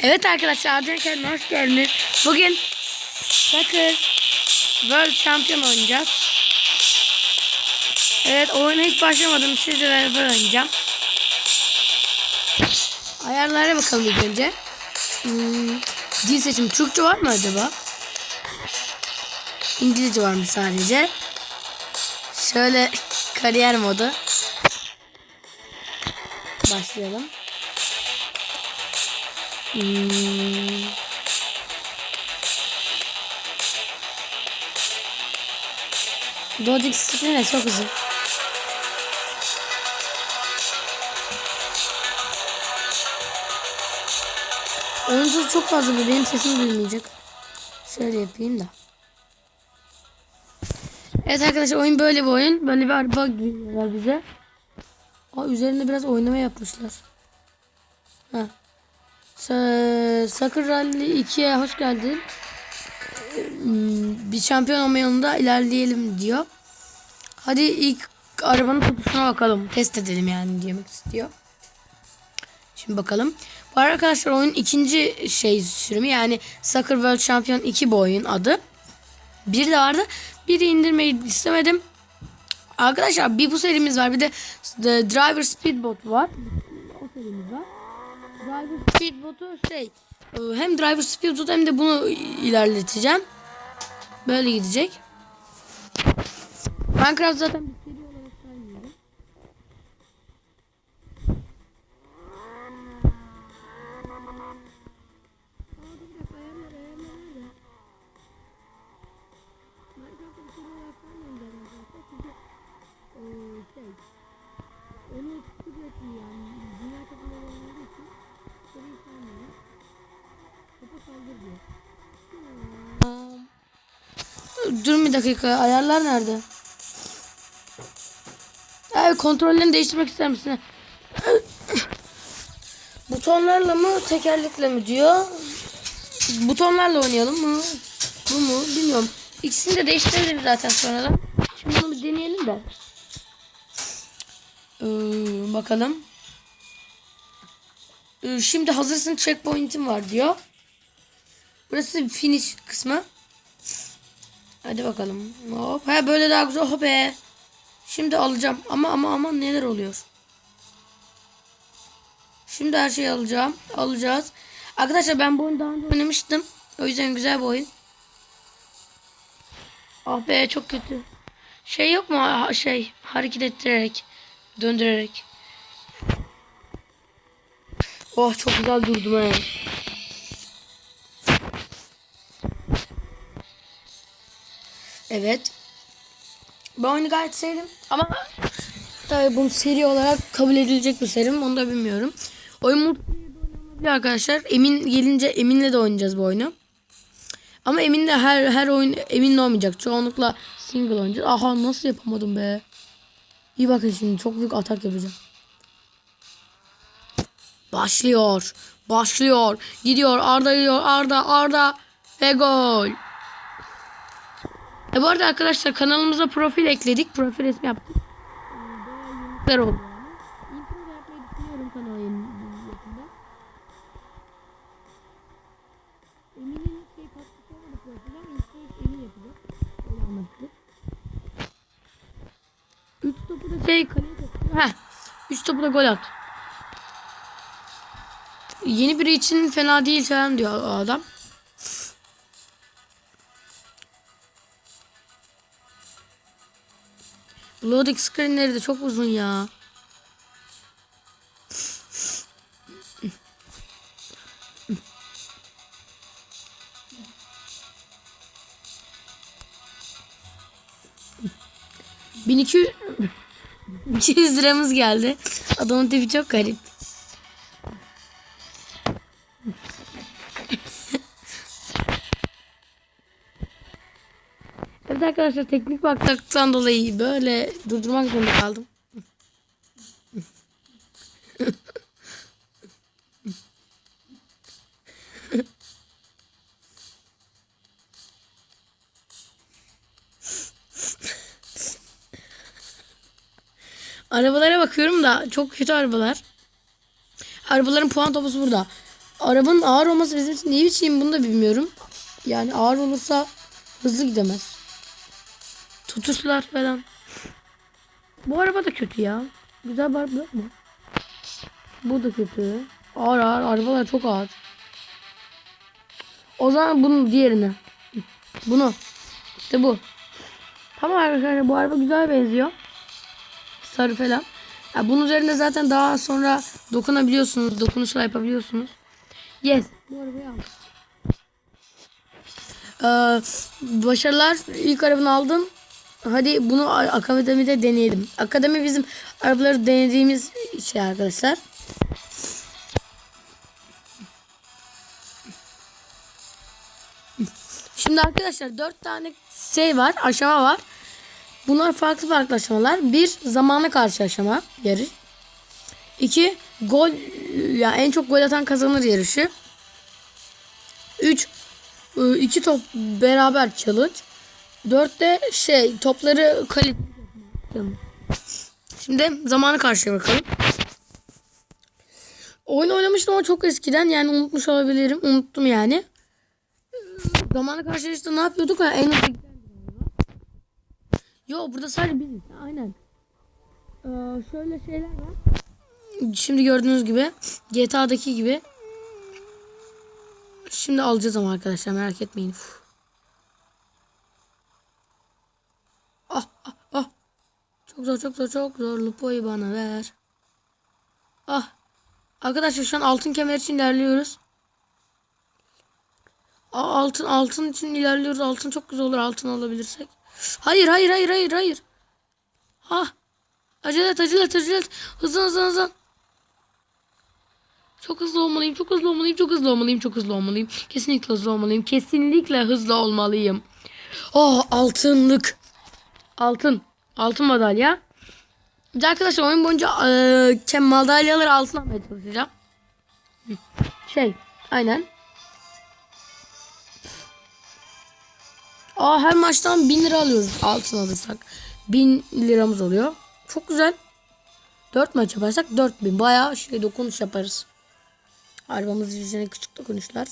Evet arkadaşlar Adrian kendine hoş geldiniz. Bugün Soccer World Champion oynayacağız. Evet oyuna hiç başlamadım. Sizle beraber oynayacağım. Ayarlara bakalım ilk önce. Hmm, dil seçimi Türkçe var mı acaba? İngilizce var mı sadece? Şöyle kariyer modu. Başlayalım. Hmm. Screen de çok uzun. Oyuncu çok fazla bir benim sesimi duymayacak. Şöyle yapayım da. Evet arkadaşlar oyun böyle bir oyun. Böyle bir araba geliyorlar bize. Aa, üzerinde biraz oynama yapmışlar. Ha. Sa- Sakır Rally 2'ye hoş geldin. Hmm, Bir şampiyon olma yolunda ilerleyelim diyor. Hadi ilk arabanın tutuşuna bakalım. Test edelim yani demek istiyor. Şimdi bakalım. Bu arkadaşlar oyunun ikinci şey sürümü yani Soccer World Champion 2 bu oyun adı. Bir de vardı. Biri indirmeyi istemedim. Arkadaşlar bir bu serimiz var. Bir de The Driver Speedboat var. O serimiz var. Driver Speedboat'u şey e, hem Driver Speedboat hem de bunu ilerleteceğim. Böyle gidecek. Minecraft zaten bir seri olarak saymıyorum. Onu sürekli yani dünya takımları olduğu için seriyi saymıyorum. Topa saldır diyor. Dur bir dakika ayarlar nerede? Evet kontrollerini değiştirmek ister misin? Butonlarla mı tekerlekle mi diyor. Butonlarla oynayalım mı? Bu mu? Bilmiyorum. İkisini de değiştirelim zaten sonradan. Şimdi bunu bir deneyelim de. Ee, bakalım. Ee, şimdi hazırsın checkpoint'im var diyor. Burası finish kısmı. Hadi bakalım. Hop. Ha böyle daha güzel. Hop be. Şimdi alacağım. Ama ama ama neler oluyor? Şimdi her şeyi alacağım. Alacağız. Arkadaşlar ben bu oyunu daha önce oynamıştım. O yüzden güzel bir oyun. Ah be çok kötü. Şey yok mu? Ha- Şey hareket ettirerek. Döndürerek. Oh çok güzel durdum he. Evet. Ben oyunu gayet sevdim ama tabii bu seri olarak kabul edilecek bir seri mi onu da bilmiyorum. Oyun oynanabilir arkadaşlar. Emin gelince Emin'le de oynayacağız bu oyunu. Ama Emin'le her her oyun Emin'le olmayacak. Çoğunlukla single oynayacağız. Aha nasıl yapamadım be. İyi bakın şimdi çok büyük atak yapacağım. Başlıyor. Başlıyor. Gidiyor. Arda gidiyor. Arda Arda ve gol. E bu arada arkadaşlar kanalımıza profil ekledik. Profil resmi yaptık. Bayağı oldu da yapmayı düşünüyorum kanala yeni yakında. Emin'in şey katkısı olmadı profile ama intro Emin yapacak. Öyle anlattık. Üç topu da şey kaleye takıyor. Heh. Üç topu da gol at. Yeni biri için fena değil falan diyor adam. Loading screenleri de çok uzun ya. Bin iki 200 liramız geldi. Adamın tipi çok garip. Arkadaşlar teknik baksaktan dolayı böyle durdurmak zorunda kaldım. Arabalara bakıyorum da çok kötü arabalar. Arabaların puan topusu burada. arabanın ağır olması bizim için iyi bir şey mi bunu da bilmiyorum. Yani ağır olursa hızlı gidemez. Tutuşlar falan. Bu araba da kötü ya. Güzel bir araba mu? Bu da kötü. Ağır ağır arabalar çok ağır. O zaman bunun diğerini. Bunu. İşte bu. Tamam arkadaşlar bu araba güzel benziyor. Sarı falan. Ya bunun üzerine zaten daha sonra dokunabiliyorsunuz. Dokunuşla yapabiliyorsunuz. Yes. Bu arabayı aldım. Ee, başarılar. İlk arabanı aldın. Hadi bunu akademide deneyelim. Akademi bizim arabaları denediğimiz şey arkadaşlar. Şimdi arkadaşlar dört tane şey var, aşama var. Bunlar farklı farklı aşamalar. Bir, zamana karşı aşama yarış. İki, gol, yani en çok gol atan kazanır yarışı. Üç, ı, iki top beraber challenge. Dörtte şey, topları kale... Şimdi zamanı karşıya bakalım. Oyun oynamıştım ama çok eskiden yani unutmuş olabilirim. Unuttum yani. Zamanı karşı işte ne yapıyorduk ha? En hızlı Yo burada sadece biz. Aynen. Ee, şöyle şeyler var. Şimdi gördüğünüz gibi GTA'daki gibi. Şimdi alacağız ama arkadaşlar merak etmeyin. Uf. Ah ah ah. Çok zor çok zor çok zor. Lupo'yu bana ver. Ah. Arkadaşlar şu an altın kemer için ilerliyoruz. Aa, altın altın için ilerliyoruz. Altın çok güzel olur altın alabilirsek. Hayır hayır hayır hayır hayır. Ha. Acele et acele et acele et. Hızlan hızlan hızlan. Çok hızlı olmalıyım. Çok hızlı olmalıyım. Çok hızlı olmalıyım. Çok hızlı olmalıyım. Kesinlikle hızlı olmalıyım. Kesinlikle hızlı olmalıyım. Oh altınlık. Altın. Altın madalya. Bir arkadaşlar oyun boyunca eee madalyaları altın almaya çalışacağım. Şey. Aynen. Aa her maçtan 1000 lira alıyoruz altın alırsak. 1000 liramız oluyor. Çok güzel. 4 maç yaparsak 4000. Bayağı şey dokunuş yaparız. Arabamız yüzüne küçük dokunuşlar.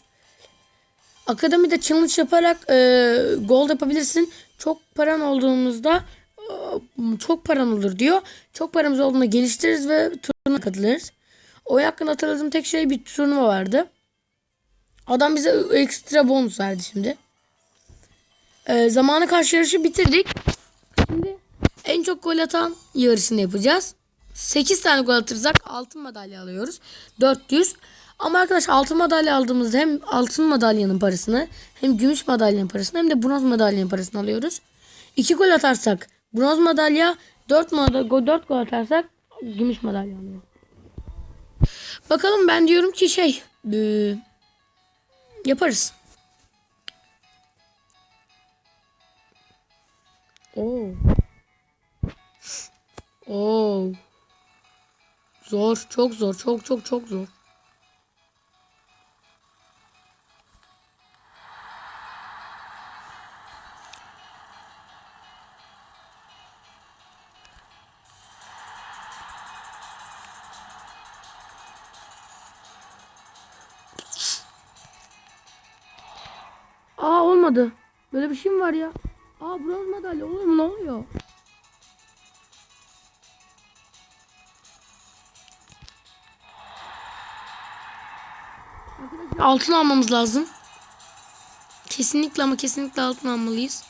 Akademide challenge yaparak e, gol yapabilirsin. Çok paran olduğumuzda e, çok paran olur diyor. Çok paramız olduğunda geliştiririz ve turnuva katılırız. Oyun hakkında hatırladığım tek şey bir turnuva vardı. Adam bize ekstra bonus verdi şimdi. Ee, zamanı karşı yarışı bitirdik. Şimdi en çok gol atan yarışını yapacağız. 8 tane gol atırsak altın madalya alıyoruz. 400. Ama arkadaş altın madalya aldığımızda hem altın madalyanın parasını hem gümüş madalyanın parasını hem de bronz madalyanın parasını alıyoruz. 2 gol atarsak bronz madalya 4 madalya 4 gol atarsak gümüş madalya alıyoruz. Bakalım ben diyorum ki şey ee, yaparız. Oo. Oo. Zor, çok zor, çok çok çok zor. Var ya? Aa bronz madalya oğlum ne oluyor? Altın almamız lazım. Kesinlikle ama kesinlikle altın almalıyız.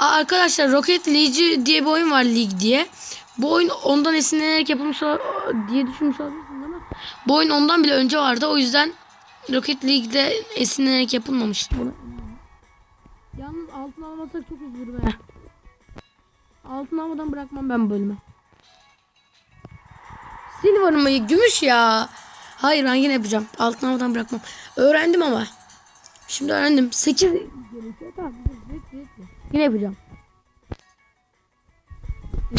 Aa, arkadaşlar Rocket League diye bir oyun var lig diye. Bu oyun ondan esinlenerek yapılmış diye düşünmüş ama bu oyun ondan bile önce vardı. O yüzden Rocket League'de esinlenerek yapılmamış. Yalnız altın almasak çok üzülürüm he. Altın almadan bırakmam ben bölümü. Silver mı? Gümüş ya. Hayır ben yine yapacağım. Altın almadan bırakmam. Öğrendim ama. Şimdi öğrendim. 8 Yine yapacağım.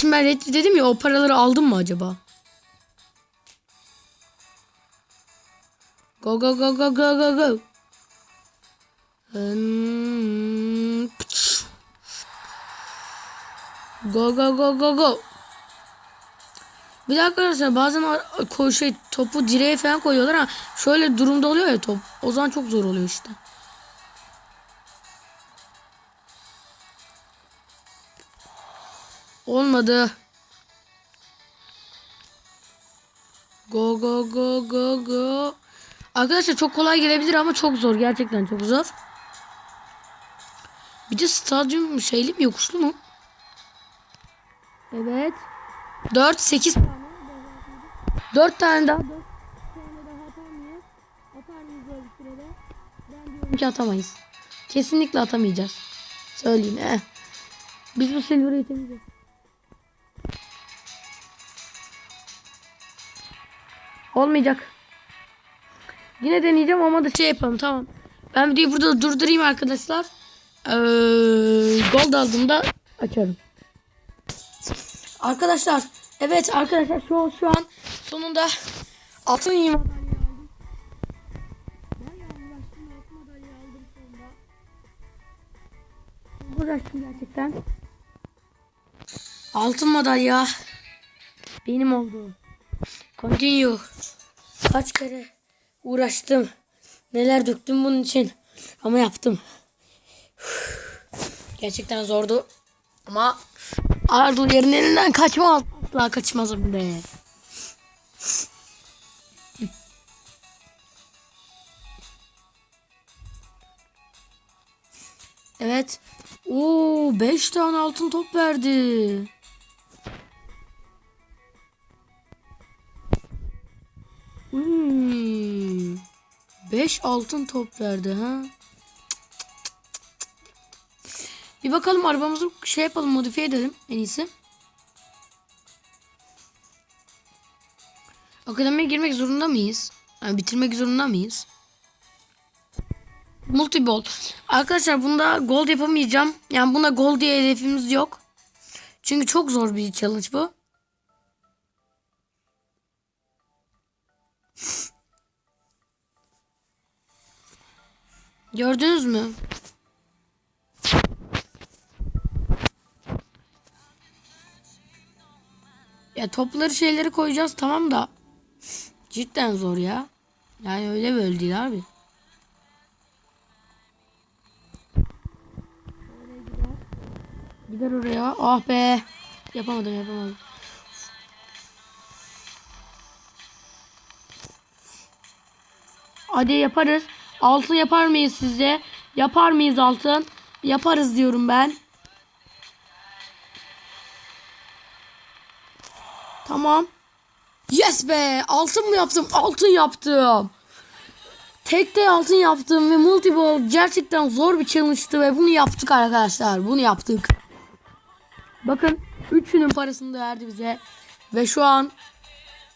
Şimdi ben red dedim ya o paraları aldım mı acaba? Go go go go go go go. Hmm. Go go go go go. Bir de arkadaşlar bazen ar- ko- şey topu direğe falan koyuyorlar ama şöyle durumda oluyor ya top. O zaman çok zor oluyor işte. Olmadı. Go go go go go. Arkadaşlar çok kolay gelebilir ama çok zor. Gerçekten çok zor. Bir de stadyum şeyli mi yokuşlu mu? Evet. 4 8 tane. 4 tane daha. 4 tane daha sürede? Ben ki atamayız. Kesinlikle atamayacağız. Söyleyeyim. Eh. Biz bu silver'ı yetemeyeceğiz. Olmayacak. Yine deneyeceğim ama da şey yapalım tamam. Ben videoyu burada durdurayım arkadaşlar. Ee, gol aldığımda açarım. Arkadaşlar evet arkadaşlar şu şu an sonunda altın sonunda. Uğraştım gerçekten. Altın madalya benim oldu. Continue. Kaç kere uğraştım. Neler döktüm bunun için. Ama yaptım. Gerçekten zordu. Ama Ardu yerin elinden kaçmaz. Asla kaçmazım be. Evet. Oo 5 tane altın top verdi. 5 altın top verdi ha. Bir bakalım arabamızı şey yapalım modifiye edelim en iyisi. Akademiye girmek zorunda mıyız? Yani bitirmek zorunda mıyız? Multibol. Arkadaşlar bunda gold yapamayacağım. Yani buna gold diye hedefimiz yok. Çünkü çok zor bir challenge bu. Gördünüz mü? Ya topları şeyleri koyacağız tamam da cidden zor ya. Yani öyle böyle değil abi. Gider oraya. Ah be. Yapamadım yapamadım. Hadi yaparız. Altın yapar mıyız sizce? Yapar mıyız altın? Yaparız diyorum ben. Tamam. Yes be. Altın mı yaptım? Altın yaptım. Tekte altın yaptım ve multiball gerçekten zor bir challenge'tı ve bunu yaptık arkadaşlar. Bunu yaptık. Bakın üçünün parasını da verdi bize. Ve şu an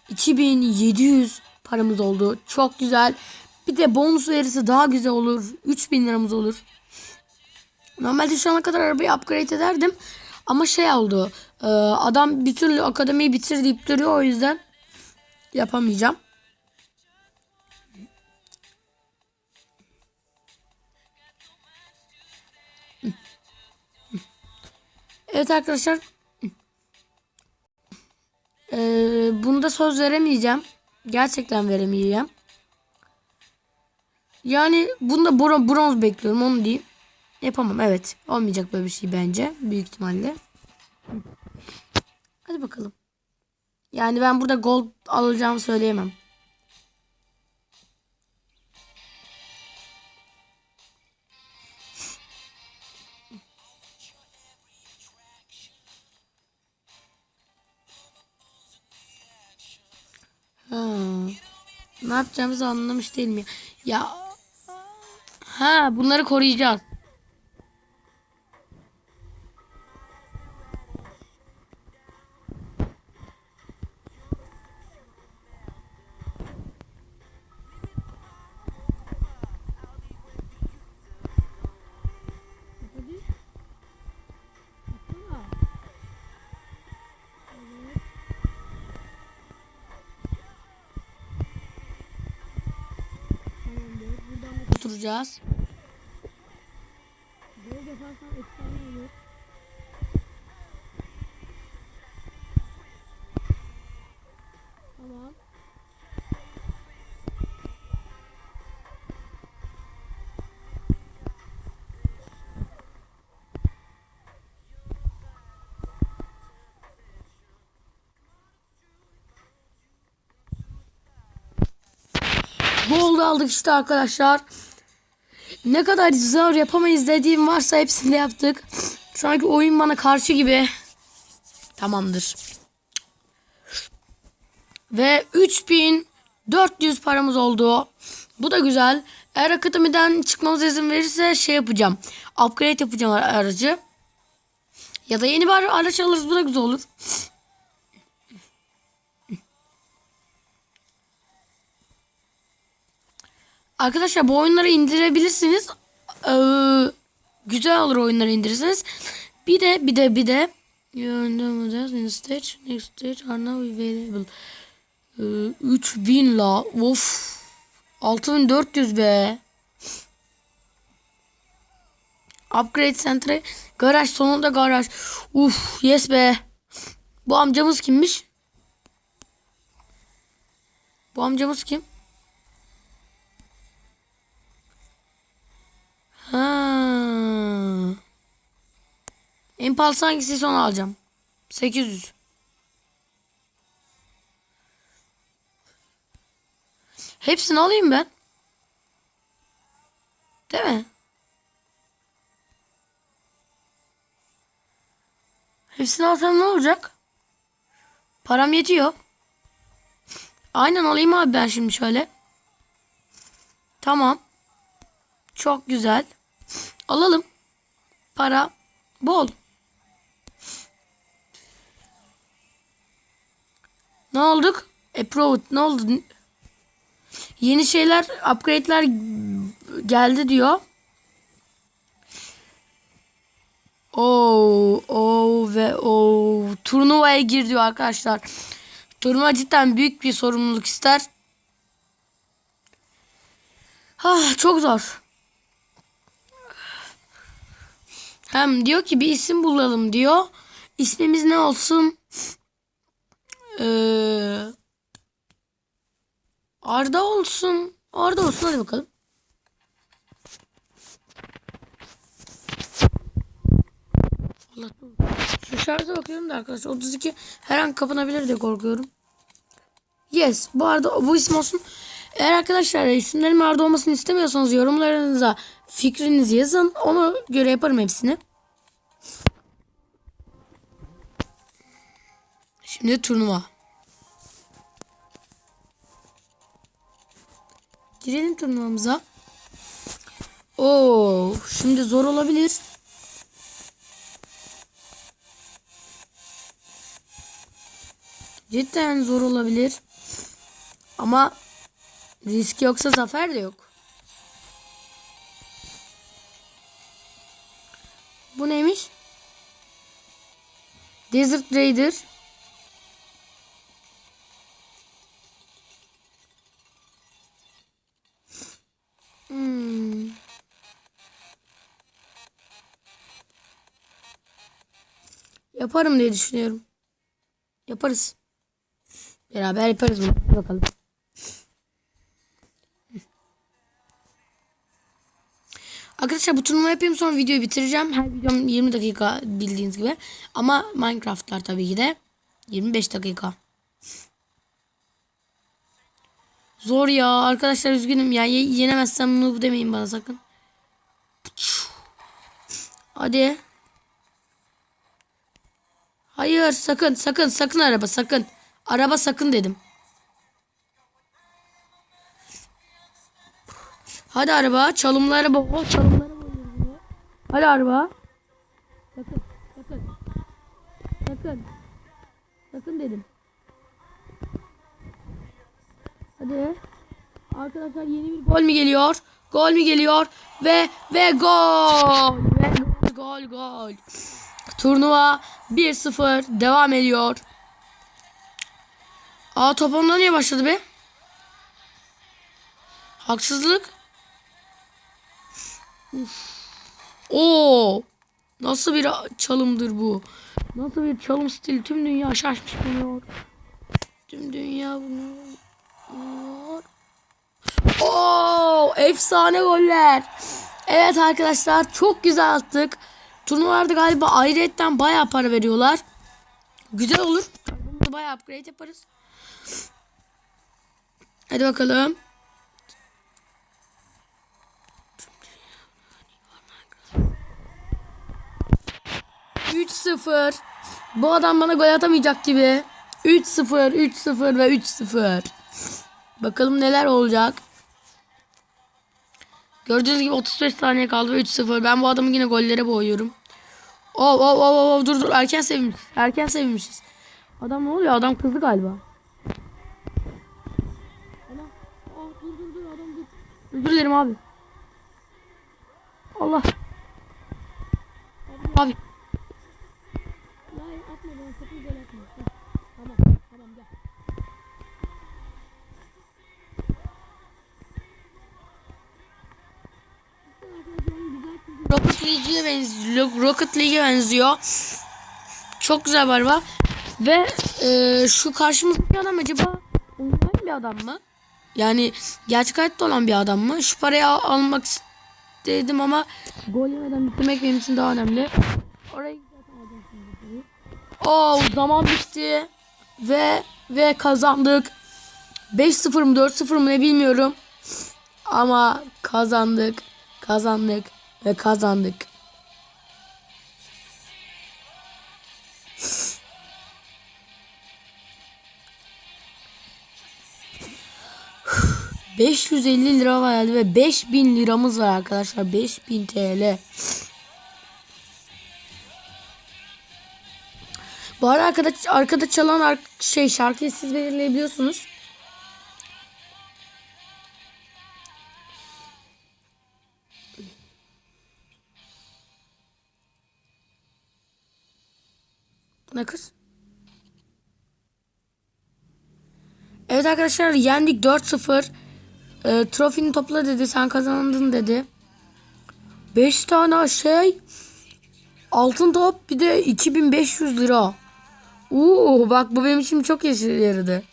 2700 paramız oldu. Çok güzel. Bir de bonus verirse daha güzel olur. 3000 liramız olur. Normalde şu ana kadar arabayı upgrade ederdim. Ama şey oldu. e, Adam bir türlü akademiyi bitir deyip duruyor. O yüzden yapamayacağım. Evet arkadaşlar. Ee, bunda söz veremeyeceğim. Gerçekten veremeyeceğim. Yani bunda bron- bronz bekliyorum onu diyeyim. Yapamam evet. Olmayacak böyle bir şey bence. Büyük ihtimalle. Hadi bakalım. Yani ben burada gold alacağımı söyleyemem. Ha. Ne yapacağımızı anlamış değil mi? Ya ha bunları koruyacağız. Oturacağız. Gol yaparsan efsane olur. Tamam. Gol da aldık işte arkadaşlar. Ne kadar zor yapamayız dediğim varsa hepsini yaptık. Sanki oyun bana karşı gibi. Tamamdır. Ve 3400 paramız oldu. Bu da güzel. Eğer akademiden çıkmamıza izin verirse şey yapacağım. Upgrade yapacağım ar- aracı. Ya da yeni bir ara- araç alırız. Bu da güzel olur. Arkadaşlar bu oyunları indirebilirsiniz. Ee, güzel olur oyunları indirirseniz. Bir de bir de bir de in stage next stage are now available. Ee, 3000 la. Of. 6400 be. Upgrade Center'e garaj sonunda garaj. Uf yes be. Bu amcamız kimmiş? Bu amcamız kim? Ha. Impulse hangisi onu alacağım. 800. Hepsini alayım ben. Değil mi? Hepsini alsam ne olacak? Param yetiyor. Aynen alayım abi ben şimdi şöyle. Tamam. Çok güzel. Alalım. Para bol. Ne olduk? Approved. Ne oldu? Yeni şeyler, upgrade'ler geldi diyor. Oo, oo ve o turnuvaya gir diyor arkadaşlar. Turnuva cidden büyük bir sorumluluk ister. Ah, çok zor. Hem diyor ki bir isim bulalım diyor. İsmimiz ne olsun? Ee, Arda olsun. Arda olsun hadi bakalım. Allah Şu şarja bakıyorum da arkadaşlar 32 her an kapanabilir diye korkuyorum. Yes bu arada bu isim olsun. Eğer arkadaşlar isimlerin Arda olmasını istemiyorsanız yorumlarınıza fikrinizi yazın. Ona göre yaparım hepsini. Şimdi turnuva. Girelim turnuvamıza. Oo, şimdi zor olabilir. Cidden zor olabilir. Ama risk yoksa zafer de yok. Bu neymiş? Desert Raider. Hmm. Yaparım diye düşünüyorum. Yaparız. Beraber yaparız bunu. Bakalım. Arkadaşlar bu turnuva yapayım sonra videoyu bitireceğim. Her videom 20 dakika bildiğiniz gibi. Ama Minecraft'lar tabii ki de 25 dakika. Zor ya arkadaşlar üzgünüm ya Ye- yenemezsem noob demeyin bana sakın. Hadi. Hayır sakın sakın sakın araba sakın. Araba sakın dedim. Hadi araba çalımlı araba. Oh, çalımlı araba. Hadi araba. Sakın sakın. Sakın. Sakın dedim. Hadi. Arkadaşlar yeni bir gol mü geliyor? Gol mü geliyor? Ve ve gol. Ve gol gol gol. Turnuva 1-0 devam ediyor. Aa top ondan niye başladı be? Haksızlık. Uf. Oo. Nasıl bir çalımdır bu? Nasıl bir çalım stili tüm dünya şaşmış kalıyor. Tüm dünya bunu Oo, efsane goller. Evet arkadaşlar çok güzel attık. Turnuvalarda galiba ayrıyetten bayağı para veriyorlar. Güzel olur. Bunu bayağı upgrade yaparız. Hadi bakalım. Üç sıfır. Bu adam bana gol atamayacak gibi. 3-0, 3-0 ve 3-0. Bakalım neler olacak. Gördüğünüz gibi 35 saniye kaldı ve 3-0. Ben bu adamı yine gollere boğuyorum. Oh, oh, oh, oh, dur dur erken sevinmişiz. Erken sevinmişiz. Adam ne oluyor? Adam kızdı galiba. Dur dur. Özür dilerim abi. Allah. Abi. Hayır atma bana sakın gol atma. Tamam tamam gel. Rocket League'e benziyor. Rocket League'e benziyor. Çok güzel bir araba. Ve e, şu karşımızdaki adam acaba online bir adam mı? Yani gerçek hayatta olan bir adam mı? Şu parayı al- almak istedim ama gol yemeden bitirmek benim için daha önemli. Oraya. Oo zaman bitti. Ve ve kazandık. 5-0 mı 4-0 mı ne bilmiyorum. Ama kazandık. Kazandık ve kazandık. ...550 lira var yani ve 5000 liramız var arkadaşlar. 5000 TL. Bu arada arkada, arkada çalan şey şarkıyı siz belirleyebiliyorsunuz. Arkadaşlar yendik 4-0. E, trofini topla dedi. Sen kazandın dedi. 5 tane şey. Altın top bir de 2500 lira. Oo bak bu benim için çok işe yaradı.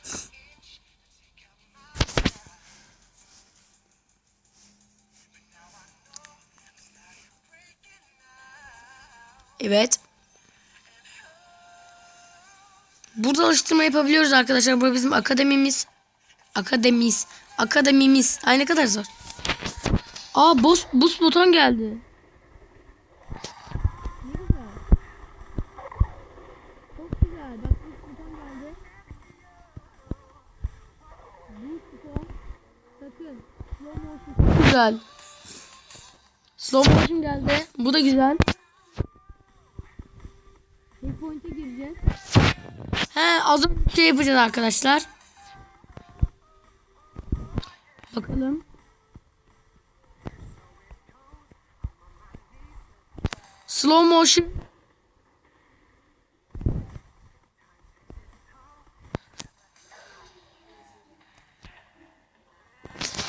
Evet. Burada alıştırma yapabiliyoruz arkadaşlar. Bu bizim akademimiz. Akademimiz. Akademimiz. Ay ne kadar zor. Aa boss, boost buton geldi. Güzel. Slow motion geldi. Bu da güzel. Checkpoint'e gireceğiz. He az önce şey yapacağız arkadaşlar. Bakalım. Slow motion.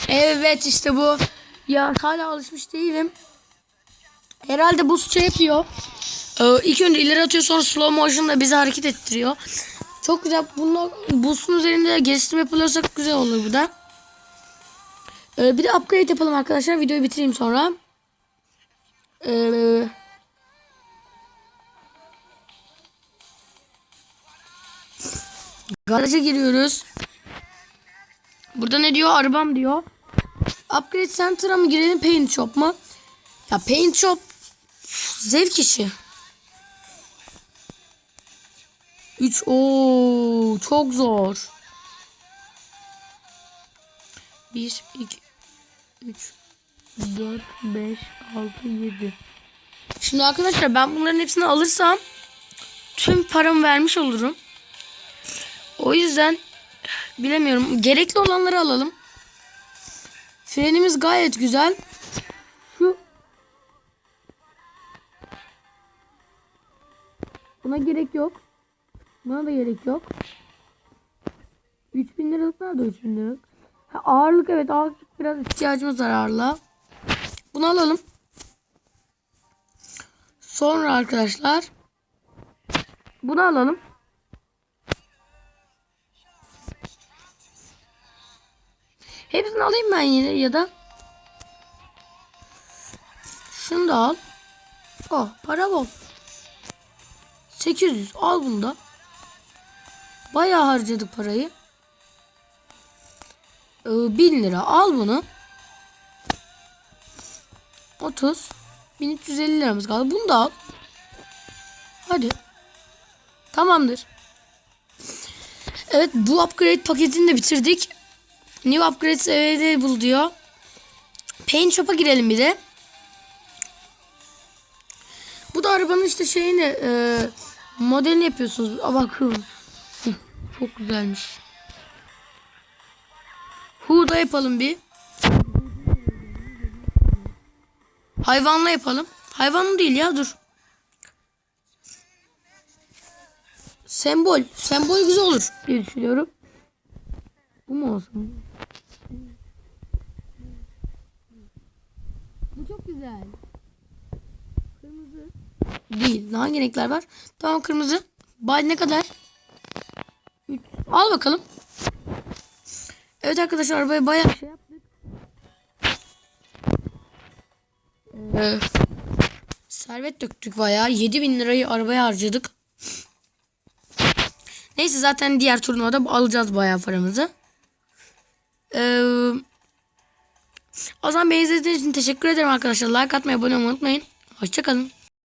Evet işte bu. Ya hala alışmış değilim. Herhalde bu şey yapıyor. Ee, ilk önce ileri atıyor sonra slow motion'la bizi hareket ettiriyor. Çok güzel. Bununla boost'un üzerinde geliştirme yapılırsa güzel olur bu da. Ee, bir de upgrade yapalım arkadaşlar. Videoyu bitireyim sonra. Ee, garaja giriyoruz. Burada ne diyor? Arabam diyor. Upgrade Center'a mı girelim Paint Shop mu? Ya Paint Shop zevk işi. 3 o çok zor. 1 2 3 4 5 6 7 Şimdi arkadaşlar ben bunların hepsini alırsam tüm paramı vermiş olurum. O yüzden bilemiyorum. Gerekli olanları alalım. Frenimiz gayet güzel. Şu Buna gerek yok. Buna da gerek yok. 3000 liralık nerede 3000 liralık? Ha, ağırlık evet ağırlık biraz ihtiyacımız var ağırlığa. Bunu alalım. Sonra arkadaşlar bunu alalım. Hepsini alayım ben yine ya da. Şunu da al. Oh para bol. 800 al bunu da. Bayağı harcadık parayı. Ee, 1000 lira al bunu. 30. 1350 liramız kaldı. Bunu da al. Hadi. Tamamdır. Evet bu upgrade paketini de bitirdik. New upgrade available diyor. Paint shop'a girelim bir de. Bu da arabanın işte şeyini e, modelini yapıyorsunuz. Aa, bak hı. Hı, Çok güzelmiş. Huda yapalım bir. Hayvanla yapalım. Hayvanlı değil ya dur. Sembol. Sembol güzel olur diye düşünüyorum. Bu mu olsun? Bu çok güzel. Kırmızı. Değil. Hangi renkler var? Tamam kırmızı. Bay ne kadar? Al bakalım. Evet arkadaşlar arabaya bayağı şey yaptık. Ee, servet döktük bayağı. 7000 lirayı arabaya harcadık. Neyse zaten diğer turnuvada alacağız bayağı paramızı. Ee, o zaman beni izlediğiniz için teşekkür ederim arkadaşlar. Like atmayı, abone olmayı unutmayın. Hoşçakalın.